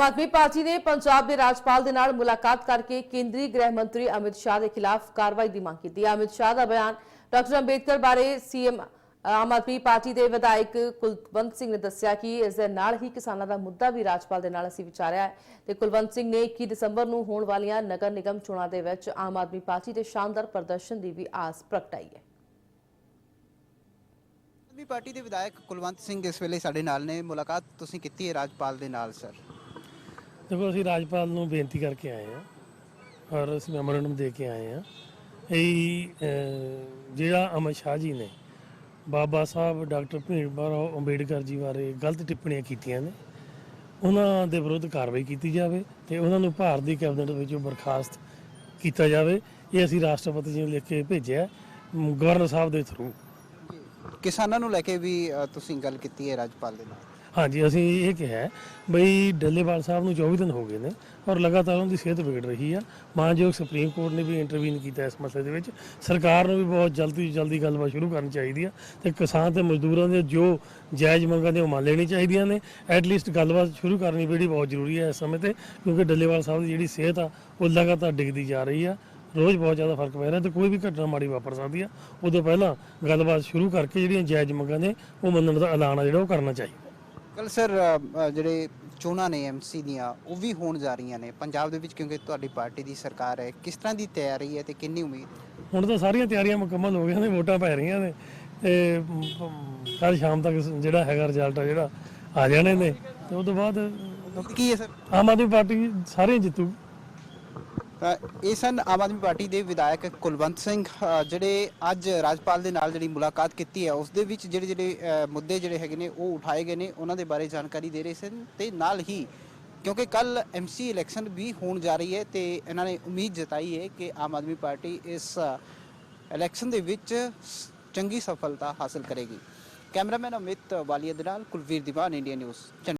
Aam Aadmi party ਨੇ ਪੰਜਾਬ ਦੇ ਰਾਜਪਾਲ ਦੇ ਨਾਲ ਮੁਲਾਕਾਤ ਕਰਕੇ ਕੇਂਦਰੀ ਗ੍ਰਹਿ ਮੰਤਰੀ ਅਮਿਤ ਸ਼ਾਹ ਦੇ ਖਿਲਾਫ ਕਾਰਵਾਈ ਦੀ ਮੰਗ ਕੀਤੀ। ਹੈ ਅਮਿਤ ਸ਼ਾਹ ਦਾ ਬਿਆਨ ਡਾਕਟਰ ਅੰਬੇਦਕਰ ਬਾਰੇ ਸੀਐਮ ਆਮ ਆਦਮੀ ਪਾਰਟੀ ਦੇ ਵਿਧਾਇਕ ਕੁਲਵੰਤ ਸਿੰਘ ਨੇ ਦੱਸਿਆ ਕਿ ਇਸ ਦੇ ਨਾਲ ਹੀ ਕਿਸਾਨਾਂ ਦਾ ਮੁੱਦਾ ਵੀ ਰਾਜਪਾਲ ਦੇ ਨਾਲ ਅਸੀਂ ਵਿਚਾਰਿਆ ਹੈ ਤੇ ਕੁਲਵੰਤ ਸਿੰਘ ਨੇ 21 ਦਸੰਬਰ ਨੂੰ ਹੋਣ ਵਾਲੀਆਂ ਨਗਰ ਨਿਗਮ ਚੋਣਾਂ ਦੇ ਵਿੱਚ ਆਮ ਆਦਮੀ ਪਾਰਟੀ ਦੇ ਸ਼ਾਨਦਾਰ ਪ੍ਰਦਰਸ਼ਨ ਦੀ ਵੀ ਆਸ ਪ੍ਰਗਟਾਈ ਹੈ। ਆਦਮੀ ਪਾਰਟੀ ਦੇ ਵਿਧਾਇਕ ਕੁਲਵੰਤ ਸਿੰਘ ਇਸ ਵੇਲੇ ਸਾਡੇ ਨਾਲ ਨੇ। ਮੁਲਾਕਾਤ ਤੁਸੀਂ ਕੀਤੀ ਹੈ ਰਾਜਪਾਲ ਦੇ ਨਾਲ, ਸਰ? ਦੇਖੋ, ਅਸੀਂ ਰਾਜਪਾਲ ਨੂੰ ਬੇਨਤੀ ਕਰਕੇ ਆਏ ਹਾਂ। ਔਰ ਅਸੀਂ ਮੈਮੋਰੰਡਮ ਦੇ ਕੇ ਆਏ ਹਾਂ। ਇਹ ਜਿਹੜਾ ਅਮਰ ਸ਼ਾਹ ਜੀ ਨੇ, ਬਾਬਾ ਸਾਹਿਬ, ਡਾਕਟਰ ਭੀਮਰਾਓ ਅੰਬੇਡਕਰ ਜੀ ਬਾਰੇ ਗਲਤ ਟਿੱਪਣੀਆਂ ਕੀਤੀਆਂ ਨੇ, ਉਹਨਾਂ ਦੇ ਵਿਰੁੱਧ ਕਾਰਵਾਈ ਕੀਤੀ ਜਾਵੇ ਤੇ ਉਹਨਾਂ ਨੂੰ ਭਾਰਤ ਦੀ ਕੈਬਨਿਟ ਵਿੱਚੋਂ ਬਰਖਾਸਤ ਕੀਤਾ ਜਾਵੇ। ਇਹ ਅਸੀਂ ਰਾਸ਼ਟਰਪਤੀ ਜੀ ਨੂੰ ਲਿਖ ਕੇ ਭੇਜਿਆ, ਗਵਰਨਰ ਸਾਹਿਬ ਦੇ ਥਰੂ ਕਿਸਾਨਾਂ ਨੂੰ ਲੈ ਕੇ ਵੀ ਤੁਸੀਂ ਗੱਲ ਕੀਤੀ ਹੈ ਰਾਜਪਾਲ ਦੇ ਨਾਲ। ਹਾਂਜੀ, ਅਸੀਂ ਇਹ ਕਿਹਾ ਬਈ ਡੱਲੇਵਾਲ ਸਾਹਿਬ ਨੂੰ 24 ਦਿਨ ਹੋ ਗਏ ਨੇ ਔਰ ਲਗਾਤਾਰ ਉਹਨਾਂ ਦੀ ਸਿਹਤ ਵਿਗੜ ਰਹੀ ਆ। ਮਾਨਯੋਗ ਸੁਪਰੀਮ ਕੋਰਟ ਨੇ ਵੀ ਇੰਟਰਵੀਨ ਕੀਤਾ ਇਸ ਮਸਲੇ ਦੇ ਵਿੱਚ। ਸਰਕਾਰ ਨੂੰ ਵੀ ਬਹੁਤ ਜਲਦੀ ਤੋਂ ਜਲਦੀ ਗੱਲਬਾਤ ਸ਼ੁਰੂ ਕਰਨੀ ਚਾਹੀਦੀ ਆ ਤੇ ਕਿਸਾਨ ਤੇ ਮਜ਼ਦੂਰਾਂ ਦੇ ਜੋ ਜਾਇਜ਼ ਮੰਗਾਂ ਨੇ ਉਹ ਮੰਨ ਲੈਣੀ ਚਾਹੀਦੀਆਂ ਨੇ। ਐਟ ਲੀਸਟ ਗੱਲਬਾਤ ਸ਼ੁਰੂ ਕਰਨੀ ਜਿਹੜੀ ਬਹੁਤ ਜ਼ਰੂਰੀ ਹੈ ਇਸ ਸਮੇਂ ਤੇ, ਕਿਉਂਕਿ ਡੱਲੇਵਾਲ ਸਾਹਿਬ ਦੀ ਜਿਹੜੀ ਸਿਹਤ ਆ, ਉਹ ਲਗਾਤਾਰ ਡਿੱਗਦੀ ਜਾ ਰਹੀ ਆ। ਰੋਜ਼ ਬਹੁਤ ਜ਼ਿਆਦਾ ਫ਼ਰਕ ਪੈ ਰਿਹਾ ਤੇ ਕੋਈ ਵੀ ਘਟਨਾ ਮਾੜੀ ਵਾਪਰ ਸਕਦੀ ਆ। ਉਦੋਂ ਪਹਿਲਾਂ ਗੱਲਬਾਤ ਸ਼ੁਰੂ ਕਰਕੇ ਜਿਹੜੀਆਂ ਜਾਇਜ਼ ਮੰਗਾਂ ਨੇ, ਉਹ ਮੰਨਣ ਦਾ ਐਲਾਨ ਆ ਜਿਹੜਾ ਉਹ ਕਰਨਾ ਚਾਹੀਦਾ। ਕੱਲ ਸਰ ਜਿਹੜੇ ਚੋਣਾਂ ਨੇ ਐਮਸੀ ਦੀਆਂ ਉਹ ਵੀ ਹੋਣ ਜਾ ਰਹੀਆਂ ਨੇ। ਪੰਜਾਬ ਦੇ ਵਿੱਚ ਕਿਉਂਕਿ ਤੁਹਾਡੀ ਪਾਰਟੀ ਦੀ ਸਰਕਾਰ ਹੈ ਕਿਸ ਤਰ੍ਹਾਂ ਦੀ ਤਿਆਰੀ ਹੈ ਤੇ ਕਿੰਨੀ ਉਮੀਦ? ਹੁਣ ਤਾਂ ਸਾਰੀਆਂ ਤਿਆਰੀਆਂ ਮੁਕੰਮਲ ਹੋ ਗਈਆਂ ਨੇ ਵੋਟਾਂ ਪੈ ਰਹੀਆਂ ਨੇ ਤੇ ਕੱਲ ਸ਼ਾਮ ਤੱਕ ਜਿਹੜਾ ਹੈਗਾ ਰਿਜ਼ਲਟ ਆ ਜਿਹੜਾ ਆ ਜਾਣੇ ਨੇ। ਤੇ ਉਸ ਤੋਂ ਬਾਅਦ ਕੀ ਹੈ ਸਰ? ਆਮ ਆਦਮੀ ਪਾਰਟੀ ਸਾਰੇ ਜਿੱਤੂ। ਇਹ ਸਨ ਆਮ ਆਦਮੀ ਪਾਰਟੀ ਦੇ ਵਿਧਾਇਕ ਕੁਲਵੰਤ ਸਿੰਘ ਜਿਹੜੇ ਅੱਜ ਰਾਜਪਾਲ ਦੇ ਨਾਲ ਜਿਹੜੀ ਮੁਲਾਕਾਤ ਕੀਤੀ ਹੈ ਉਸ ਦੇ ਵਿੱਚ ਜਿਹੜੇ ਜਿਹੜੇ ਮੁੱਦੇ ਜਿਹੜੇ ਹੈਗੇ ਨੇ, ਉਹ ਉਠਾਏ ਗਏ ਨੇ, ਉਹਨਾਂ ਦੇ ਬਾਰੇ ਜਾਣਕਾਰੀ ਦੇ ਰਹੇ ਸਨ ਤੇ ਨਾਲ ਹੀ ਕਿਉਂਕਿ ਕੱਲ ਐਮਸੀ ਇਲੈਕਸ਼ਨ ਵੀ ਹੋਣ ਜਾ ਰਹੀ ਹੈ ਤੇ ਇਹਨਾਂ ਨੇ ਉਮੀਦ ਜਤਾਈ ਹੈ ਕਿ ਆਮ ਆਦਮੀ ਪਾਰਟੀ ਇਸ ਇਲੈਕਸ਼ਨ ਦੇ ਵਿੱਚ ਚੰਗੀ ਸਫਲਤਾ ਹਾਸਲ ਕਰੇਗੀ। ਕੈਮਰਾਮੈਨ ਅਮਿਤ ਵਾਲੀਆ ਦੇ ਨਾਲ ਕੁਲਵੀਰ ਦੀਵਾਨ, ਇੰਡੀਆ ਨਿਊਜ਼ ਚੰਡੀਗੜ੍ਹ